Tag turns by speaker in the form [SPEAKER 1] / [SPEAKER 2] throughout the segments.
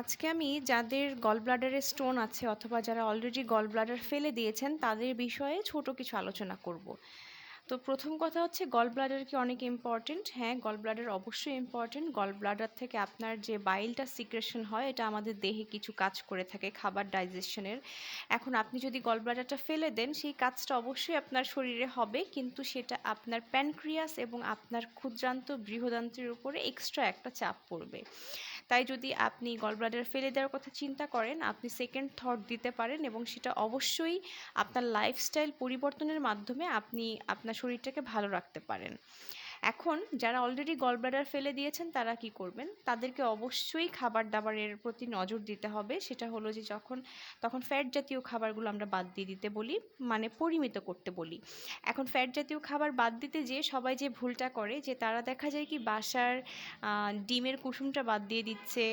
[SPEAKER 1] আজকে আমি যাদের গল ব্লাডারে স্টোন আছে অথবা যারা অলরেডি গল ব্লাডার ফেলে দিয়েছেন, তাদের বিষয়ে ছোট কিছু আলোচনা করব। তো প্রথম কথা হচ্ছে গল ব্লাডার কি অনেক ইম্পর্টেন্ট হ্যাঁ গল ব্লাডার অবশ্যই ইম্পর্টেন্ট গল ব্লাডার থেকে আপনার যে বাইলটা সিক্রেশন হয়, এটা আমাদের দেহে কিছু কাজ করে থাকে, খাবার ডাইজেশনের এখন আপনি যদি গল ব্লাডারটা ফেলে দেন, সেই কাজটা অবশ্যই আপনার শরীরে হবে, কিন্তু সেটা আপনার প্যানক্রিয়াস এবং আপনার ক্ষুদ্রান্ত বৃহদান্তের উপরে এক্সট্রা একটা চাপ পড়বে। তাই যদি আপনি গলব্লাডার ফেলে দেওয়ার কথা চিন্তা করেন, আপনি সেকেন্ড থট দিতে পারেন এবং সেটা অবশ্যই আপনার লাইফস্টাইল পরিবর্তনের মাধ্যমে আপনি আপনার শরীরটাকে ভালো রাখতে পারেন। এখন যারা অলরেডি গলব্লাডার ফেলে দিয়েছেন, তারা কি করবেন? তাদেরকে অবশ্যই খাবার দাবারের প্রতি নজর দিতে হবে। সেটা হলো যে যখন, তখন ফ্যাট জাতীয় খাবারগুলো আমরা বাদ দিয়ে দিতে বলি মানে পরিমিত করতে বলি। এখন ফ্যাট জাতীয় খাবার বাদ দিতে যেয়ে সবাই যে ভুলটা করে, যে তারা দেখা যায় কি বাসার ডিমের কুসুমটা বাদ দিয়ে দিচ্ছে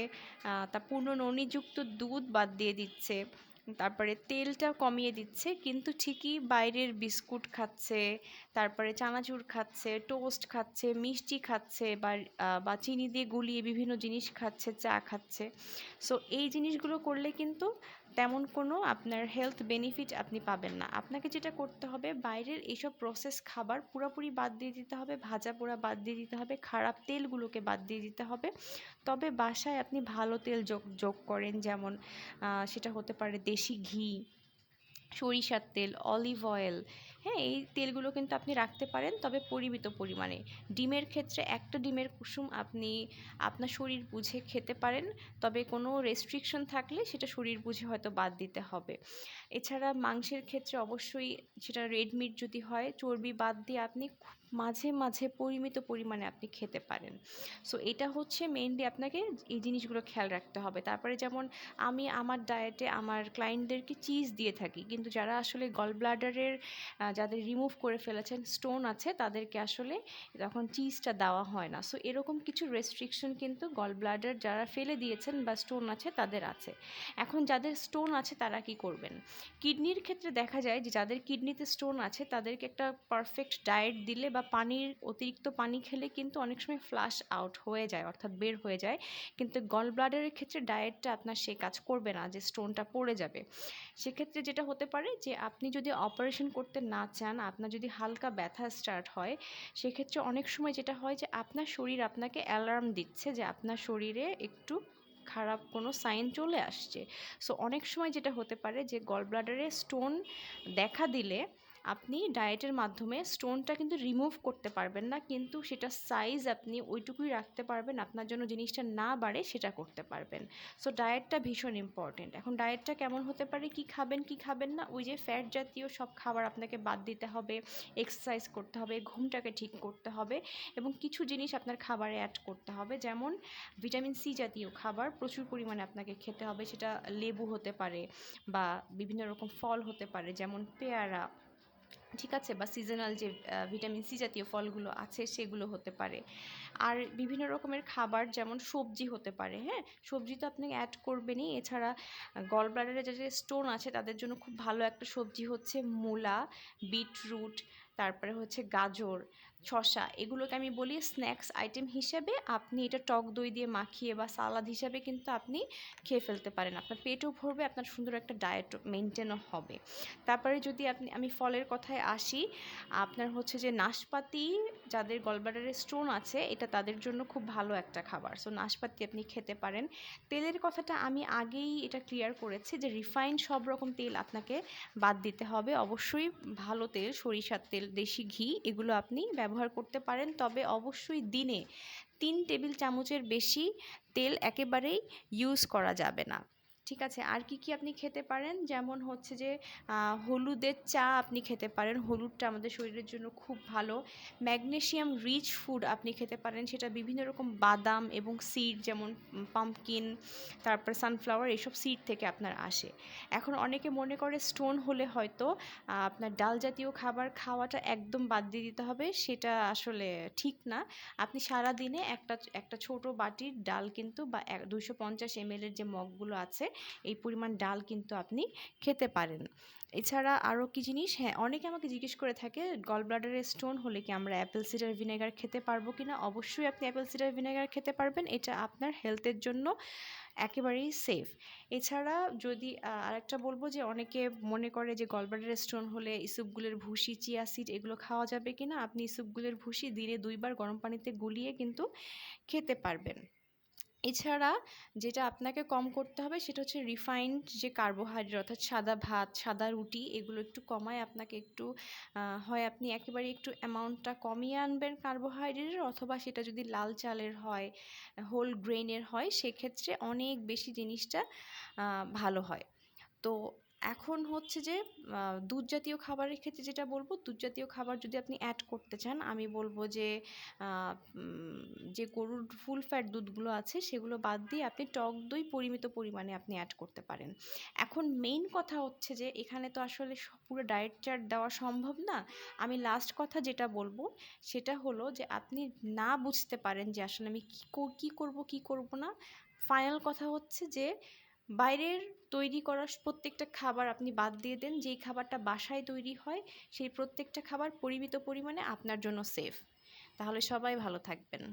[SPEAKER 1] তা পূর্ণ ননিযুক্ত দুধ বাদ দিয়ে দিচ্ছে তারপরে তেলটা কমিয়ে দিচ্ছে, কিন্তু ঠিকই বাইরের বিস্কুট খাচ্ছে, তারপরে চানাচুর খাচ্ছে, টোস্ট খাচ্ছে, মিষ্টি খাচ্ছে বা বা চিনি দিয়ে গুলিয়ে বিভিন্ন জিনিস খাচ্ছে, চা খাচ্ছে। সো এই জিনিসগুলো করলে কিন্তু তেমন কোনো আপনার হেলথ বেনিফিট আপনি পাবেন না। আপনাকে যেটা করতে হবে, বাইরের এইসব প্রসেস খাবার পুরোপুরি বাদ দিয়ে দিতে হবে, ভাজা পোড়া বাদ দিয়ে দিতে হবে, খারাপ তেলগুলোকে বাদ দিয়ে দিতে হবে। তবে বাসায় আপনি ভালো তেল যোগ যোগ করেন, যেমন সেটা হতে পারে দেশি ঘি সরিষার তেল অলিভ অয়েল হ্যাঁ এই তেলগুলো কিন্তু আপনি রাখতে পারেন। তবে পরিমিত পরিমাণে। ডিমের ক্ষেত্রে একটা ডিমের কুসুম আপনি আপনার শরীর বুঝে খেতে পারেন। তবে কোনো রেস্ট্রিকশন থাকলে সেটা শরীর বুঝে হয়তো বাদ দিতে হবে। এছাড়া মাংসের ক্ষেত্রে অবশ্যই সেটা রেড মিট যদি হয়, চর্বি বাদ দিয়ে আপনি মাঝে মাঝে পরিমিত পরিমাণে আপনি খেতে পারেন। সো এটা হচ্ছে মেইনলি আপনাকে এই জিনিসগুলো খেয়াল রাখতে হবে। তারপরে যেমন আমি আমার ডায়েটে আমার ক্লায়েন্টদেরকে চিজ দিয়ে থাকি। কিন্তু যারা আসলে গল ব্লাডারের যাদের রিমুভ করে ফেলেছেন স্টোন আছে, তাদেরকে আসলে তখন চিজটা দেওয়া হয় না। সো এরকম কিছু রেস্ট্রিকশন কিন্তু গল ব্লাডার যারা ফেলে দিয়েছেন বা স্টোন আছে, তাদের আছে। এখন যাদের স্টোন আছে, তারা কি করবেন? কিডনির ক্ষেত্রে দেখা যায় যে, যাদের কিডনিতে স্টোন আছে, তাদেরকে একটা পারফেক্ট ডায়েট দিলে বা পানির অতিরিক্ত পানি খেলে কিন্তু অনেক সময় ফ্লাশ আউট হয়ে যায়, অর্থাৎ বের হয়ে যায়। কিন্তু গল ব্লাডারের ক্ষেত্রে ডায়েটটা আপনার সে কাজ করবে না, যে স্টোনটা পড়ে যাবে। সেক্ষেত্রে যেটা হতে পারে যে, আপনি যদি অপারেশন করতে না চান, আপনার যদি হালকা ব্যথা স্টার্ট হয়, সেক্ষেত্রে অনেক সময় যেটা হয় যে, আপনার শরীর আপনাকে অ্যালার্ম দিচ্ছে যে, আপনার শরীরে একটু খারাপ কোনো সাইন চলে আসছে। সো অনেক সময় যেটা হতে পারে যে গল ব্লাডারে স্টোন দেখা দিলে আপনি ডায়েটের মাধ্যমে স্টোনটা কিন্তু রিমুভ করতে পারবেন না, কিন্তু সেটা সাইজ আপনি ওইটুকুই রাখতে পারবেন, আপনার জন্য জিনিসটা না বাড়ে সেটা করতে পারবেন। সো, ডায়েটটা ভীষণ ইম্পর্টেন্ট এখন ডায়েটটা কেমন হতে পারে, কি খাবেন কি খাবেন না, ওই যে ফ্যাট জাতীয় সব খাবার আপনাকে বাদ দিতে হবে এক্সারসাইজ করতে হবে, ঘুমটাকে ঠিক করতে হবে এবং কিছু জিনিস আপনার খাবারে অ্যাড করতে হবে, যেমন ভিটামিন সি জাতীয় খাবার প্রচুর পরিমাণে আপনাকে খেতে হবে, সেটা লেবু হতে পারে বা বিভিন্ন রকম ফল হতে পারে, যেমন পেয়ারা ঠিক আছে, বা সিজনাল যে ভিটামিন সি জাতীয় ফলগুলো আছে সেগুলো হতে পারে। আর বিভিন্ন রকমের খাবার যেমন সবজি হতে পারে হ্যাঁ? সবজি তো আপনি অ্যাড করবেনই। এছাড়া গল ব্লাডারে যে স্টোন আছে তাদের জন্য খুব ভালো একটা সবজি হচ্ছে মূলা বিটরুট তারপরে হচ্ছে গাজর। শশা এগুলোকে আমি বলি স্ন্যাক্স আইটেম হিসেবে। আপনি এটা টক দই দিয়ে মাখিয়ে বা সালাদ হিসাবে কিন্তু আপনি খেয়ে ফেলতে পারেন। আপনার পেটও ভরবে, আপনার সুন্দর একটা ডায়েট মেনটেনও হবে। তারপরে যদি আপনি, আমি ফলের কথায় আসি, আপনার হচ্ছে যে নাশপাতি, যাদের গলব্লাডারে স্টোন আছে, এটা তাদের জন্য খুব ভালো একটা খাবার। সো নাশপাতি আপনি খেতে পারেন। তেলের কথাটা আমি আগেই এটা ক্লিয়ার করেছি যে রিফাইন্ড সব রকম তেল আপনাকে বাদ দিতে হবে। অবশ্যই ভালো তেল, সরিষার তেল, দেশি ঘি, এগুলো আপনি ব্যবহার করতে পারেন। তবে অবশ্যই দিনে তিন টেবিল চামচের বেশি তেল একেবারেই ইউজ করা যাবে না। ঠিক আছে। আর কি কি আপনি খেতে পারেন? যেমন হচ্ছে যে হলুদের চা আপনি খেতে পারেন। হলুদটা আমাদের শরীরের জন্য খুব ভালো। ম্যাগনেশিয়াম রিচ ফুড আপনি খেতে পারেন। সেটা বিভিন্ন রকম বাদাম এবং সিড যেমন পাম্পকিন, তারপর সানফ্লাওয়ার এসব সিড থেকে আপনার আসে। এখন অনেকে মনে করে স্টোন হলে হয়তো আপনার ডাল জাতীয় খাবার খাওয়াটা একদম বাদ দিয়ে দিতে হবে। সেটা আসলে ঠিক না। আপনি সারা দিনে একটা একটা ছোট বাটির ডাল কিন্তু বা দুশো পঞ্চাশ এম যে মগগুলো আছে এই পরিমাণ ডাল কিন্তু আপনি খেতে পারেন। এছাড়া আরও কি জিনিস? হ্যাঁ অনেকে আমাকে জিজ্ঞেস করে থাকে গল ব্লাডারে স্টোন হলে কি আমরা অ্যাপেল সিডার ভিনেগার খেতে পারব কি না অবশ্যই আপনি অ্যাপেল সিডার ভিনেগার খেতে পারবেন, এটা আপনার হেলথের জন্য একেবারেই সেফ। এছাড়া যদি আরেকটা বলব যে, অনেকে মনে করে যে, গলব্লাডারে স্টোন হলে ইসুপগুলের ভুসি, চিয়া সিড এগুলো খাওয়া যাবে কি না আপনি ইসুপগুলের ভুসি দিনে দুইবার গরম পানিতে গুলিয়ে কিন্তু খেতে পারবেন। এছাড়া যেটা আপনাকে কম করতে হবে সেটা হচ্ছে রিফাইন্ড যে কার্বোহাইড্রেট অর্থাৎ সাদা ভাত, সাদা রুটি এগুলো একটু কমায়। আপনাকে একটু হয় আপনি একেবারে একটু অ্যামাউন্টটা কমিয়ে আনবেন কার্বোহাইড্রেটের অথবা সেটা যদি লাল চালের হয় হোল গ্রেনের হয়, সেক্ষেত্রে অনেক বেশি জিনিসটা ভালো হয়। তো এখন হচ্ছে যে দুধ জাতীয় খাবারের ক্ষেত্রে যেটা বলব দুধ জাতীয় খাবার যদি আপনি অ্যাড করতে চান, আমি বলব যে যে গরুর ফুল ফ্যাট দুধগুলো আছে, সেগুলো বাদ দিয়ে আপনি টক দই পরিমিত পরিমাণে আপনি অ্যাড করতে পারেন। এখন মেইন কথা হচ্ছে যে, এখানে তো আসলে পুরো ডায়েট চার্ট দেওয়া সম্ভব না। আমি লাস্ট কথা যেটা বলব, সেটা হলো যে, আপনি না বুঝতে পারেন যে, আসলে আমি কী করব কী করব না। ফাইনাল কথা হচ্ছে যে, বাইরের তৈরি করার প্রত্যেকটা খাবার আপনি বাদ দিয়ে দেন, যেই খাবারটা বাসায় তৈরি হয়, সেই প্রত্যেকটা খাবার পরিমিত পরিমাণে আপনার জন্য সেফ তাহলে সবাই ভালো থাকবেন।